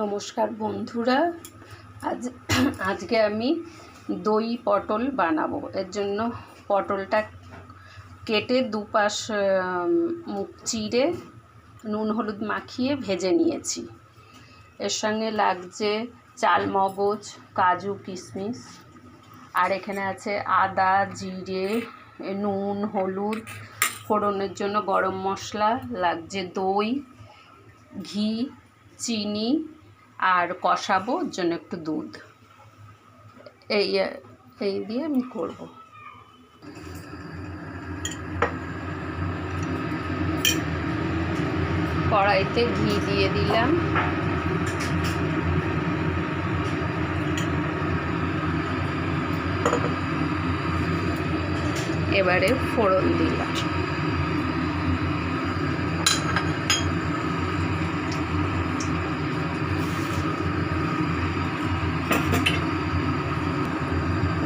নমস্কার বন্ধুরা। আজ আজকে আমি দই পটল বানাবো। এর জন্য পটলটা কেটে দুপাশ মুখ চিড়ে নুন হলুদ মাখিয়ে ভেজে নিয়েছি। এর সঙ্গে লাগছে চাল মগজ, কাজু কিশমিশ, আর এখানে আছে আদা, জিরে নুন, হলুদ, ফোড়নের জন্য গরম মশলা, লাগছে দই, ঘি, চিনি আর কষাবো ওর জন্য একটু দুধ। এই এই দিয়ে আমি করব। কড়াইতে ঘি দিয়ে দিলাম। এবারে ফোড়ন দিলাম।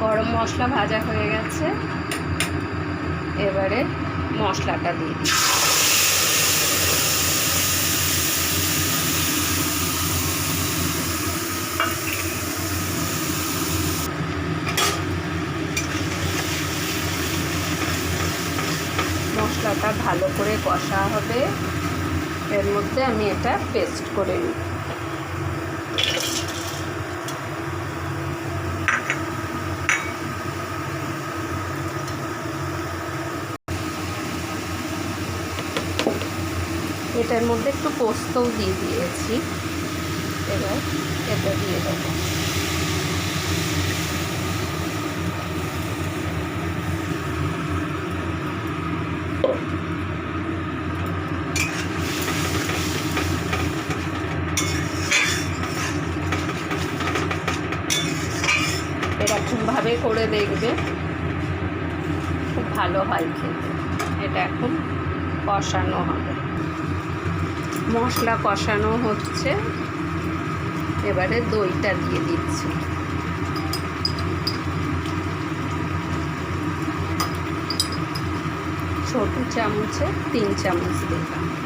গরম মশলা ভাজা হয়ে গেছে। এবারে মশলাটা দিয়ে দিই। মশলাটা ভালো করে কষা হবে। এর মধ্যে আমি এটা পেস্ট করে নিই। এটার মধ্যে একটু পোস্তও দিয়ে দিয়েছি। এবার এটা দিয়ে দেবো। এরকমভাবে করে দেখবে? খুব ভালো হয় খেতে। এটা এখন কষানো হবে। মশলা কষানো হচ্ছে। এবারে দইটা দিয়ে দিচ্ছি। ছোট চামচে তিন চামচ দিলাম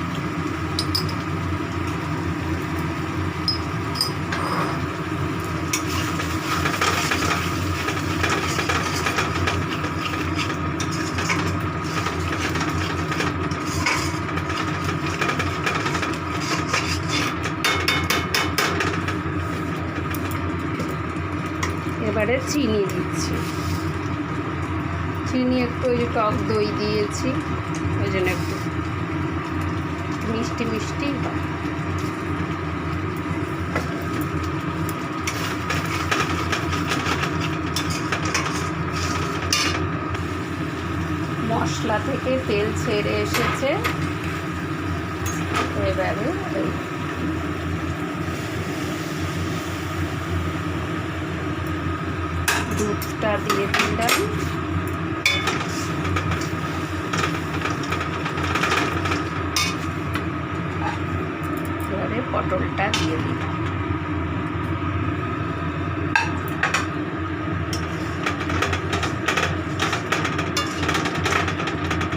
এবারে চিনি দিচ্ছি। চিনি একটু ওই যে টক দই দিয়েছি, ওই জন্য একটু মিষ্টি মিষ্টি। মশলা থেকে তেল ছেড়ে এসেছে। এবারে দুধটা দিয়ে দিলাম। এবারে পটলটা দিয়ে দিলাম।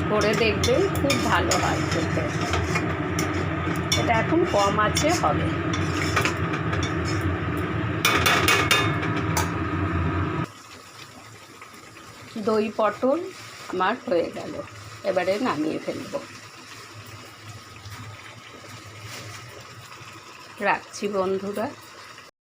করে দেখবেন খুব ভালো হয় এটা এখন কম আছে, হবে। দই পটল আমার হয়ে গেল। এবারে নামিয়ে ফেলব। রাখছি বন্ধুরা।